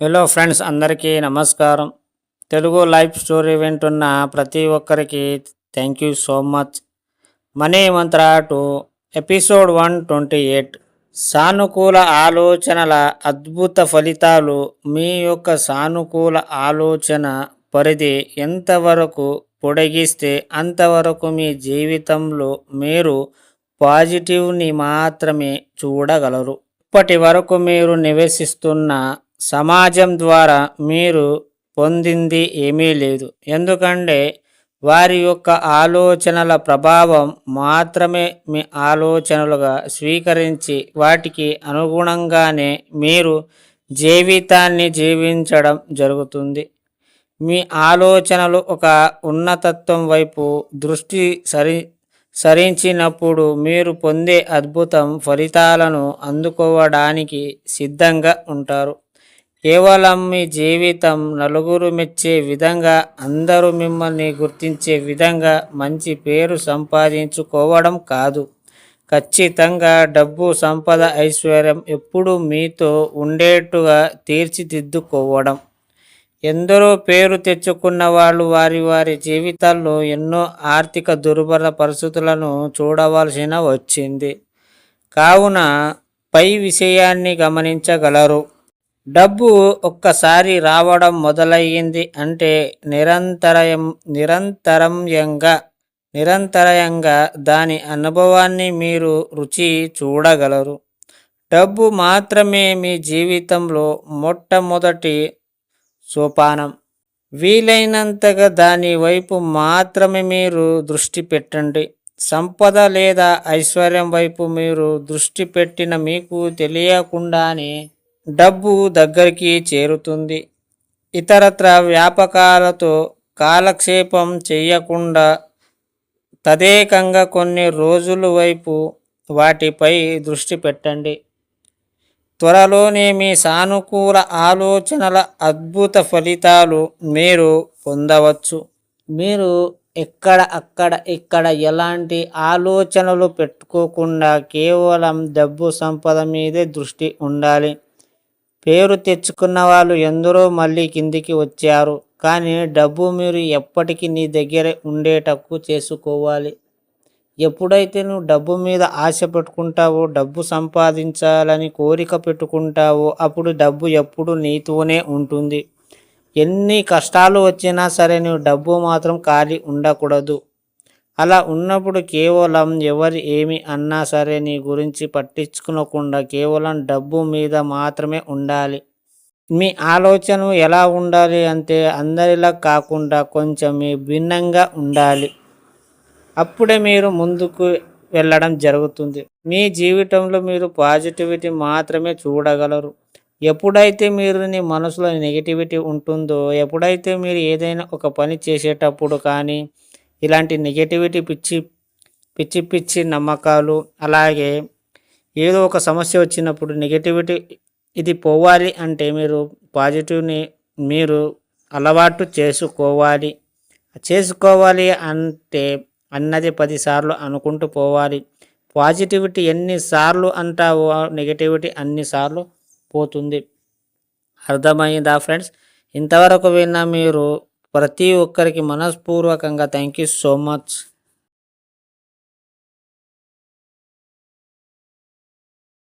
Hello friends అందరికీ నమస్కారం. Telugu life story వింటున్న ప్రతి ఒక్కరికి thank you so much money Mantra two episode one twenty eight సానుకూల ఆలోచనల అద్భుత ఫలితాలు మీ యొక్క సానుకూల ఆలోచన పరిధి ఎంతవరకు పొడిగిస్తే అంతవరకు మీ జీవితంలో మీరు పాజిటివ్ని మాత్రమే చూడగలరు. ఇప్పటి వరకు మీరు నివసిస్తున్న సమాజం ద్వారా మీరు పొందింది ఏమీ లేదు. ఎందుకంటే వారి యొక్క ఆలోచనల ప్రభావం మాత్రమే మీ ఆలోచనలుగా స్వీకరించి వాటికి అనుగుణంగానే మీరు జీవితాన్ని జీవించడం జరుగుతుంది. మీ ఆలోచనలు ఒక ఉన్నతత్వం వైపు దృష్టి సరి సరించినప్పుడు మీరు పొందే అద్భుతం ఫలితాలను అందుకోవడానికి సిద్ధంగా ఉంటారు. కేవలం మీ జీవితం నలుగురు మెచ్చే విధంగా అందరూ మిమ్మల్ని గుర్తించే విధంగా మంచి పేరు సంపాదించుకోవడం కాదు. ఖచ్చితంగా డబ్బు సంపద ఐశ్వర్యం ఎప్పుడూ మీతో ఉండేట్టుగా తీర్చిదిద్దుకోవడం. ఎందరో పేరు తెచ్చుకున్న వాళ్ళు వారి వారి జీవితాల్లో ఎన్నో ఆర్థిక దుర్భర పరిస్థితులను చూడవలసిన వచ్చింది. కావున పై విషయాన్ని గమనించగలరు. డబ్బు ఒక్కసారి రావడం మొదలయ్యింది అంటే నిరంతరయం నిరంతరంయంగా నిరంతరయంగా దాని అనుభవాన్ని మీరు రుచి చూడగలరు. డబ్బు మాత్రమే మీ జీవితంలో మొట్టమొదటి సోపానం. వీలైనంతగా దాని వైపు మాత్రమే మీరు దృష్టి పెట్టండి. సంపద లేదా ఐశ్వర్యం వైపు మీరు దృష్టి పెట్టిన మీకు తెలియకుండానే డబ్బు దగ్గరికి చేరుతుంది. ఇతరత్ర వ్యాపకాలతో కాలక్షేపం చేయకుండా తదేకంగా కొన్ని రోజుల వైపు వాటిపై దృష్టి పెట్టండి. త్వరలోనే మీ సానుకూల ఆలోచనల అద్భుత ఫలితాలు మీరు పొందవచ్చు. మీరు ఎక్కడ అక్కడ ఇక్కడ ఎలాంటి ఆలోచనలు పెట్టుకోకుండా కేవలం డబ్బు సంపద మీదే దృష్టి ఉండాలి. పేరు తెచ్చుకున్న వాళ్ళు ఎందరో మళ్ళీ కిందికి వచ్చారు. కానీ డబ్బు మీరు ఎప్పటికీ నీ దగ్గర ఉండేటట్టు చేసుకోవాలి. ఎప్పుడైతే నువ్వు డబ్బు మీద ఆశ పెట్టుకుంటావో డబ్బు సంపాదించాలని కోరిక పెట్టుకుంటావో అప్పుడు డబ్బు ఎప్పుడు నీతోనే ఉంటుంది. ఎన్ని కష్టాలు వచ్చినా సరే నువ్వు డబ్బు మాత్రం ఖాళీ ఉండకూడదు. అలా ఉన్నప్పుడు కేవలం ఎవరు ఏమి అన్నా సరే నీ గురించి పట్టించుకోకుండా కేవలం డబ్బు మీద మాత్రమే ఉండాలి. మీ ఆలోచన ఎలా ఉండాలి అంటే అందరిలా కాకుండా కొంచెం భిన్నంగా ఉండాలి. అప్పుడే మీరు ముందుకు వెళ్ళడం జరుగుతుంది. మీ జీవితంలో మీరు పాజిటివిటీ మాత్రమే చూడగలరు. ఎప్పుడైతే మీరు నీ మనసులో నెగిటివిటీ ఉంటుందో ఎప్పుడైతే మీరు ఏదైనా ఒక పని చేసేటప్పుడు కానీ ఇలాంటి నెగటివిటీ పిచ్చి పిచ్చి పిచ్చి నమ్మకాలు అలాగే ఏదో ఒక సమస్య వచ్చినప్పుడు నెగటివిటీ ఇది పోవాలి అంటే మీరు పాజిటివ్ని మీరు అలవాటు చేసుకోవాలి. చేసుకోవాలి అంటే అన్నది పదిసార్లు అనుకుంటూ పోవాలి. పాజిటివిటీ ఎన్నిసార్లు అంటావో నెగటివిటీ అన్నిసార్లు పోతుంది. అర్థమైందా ఫ్రెండ్స్ ఇంతవరకు విన్న మీరు ప్రతి ఒక్కరికి మనస్పూర్వకంగా థ్యాంక్ యూ సో మచ్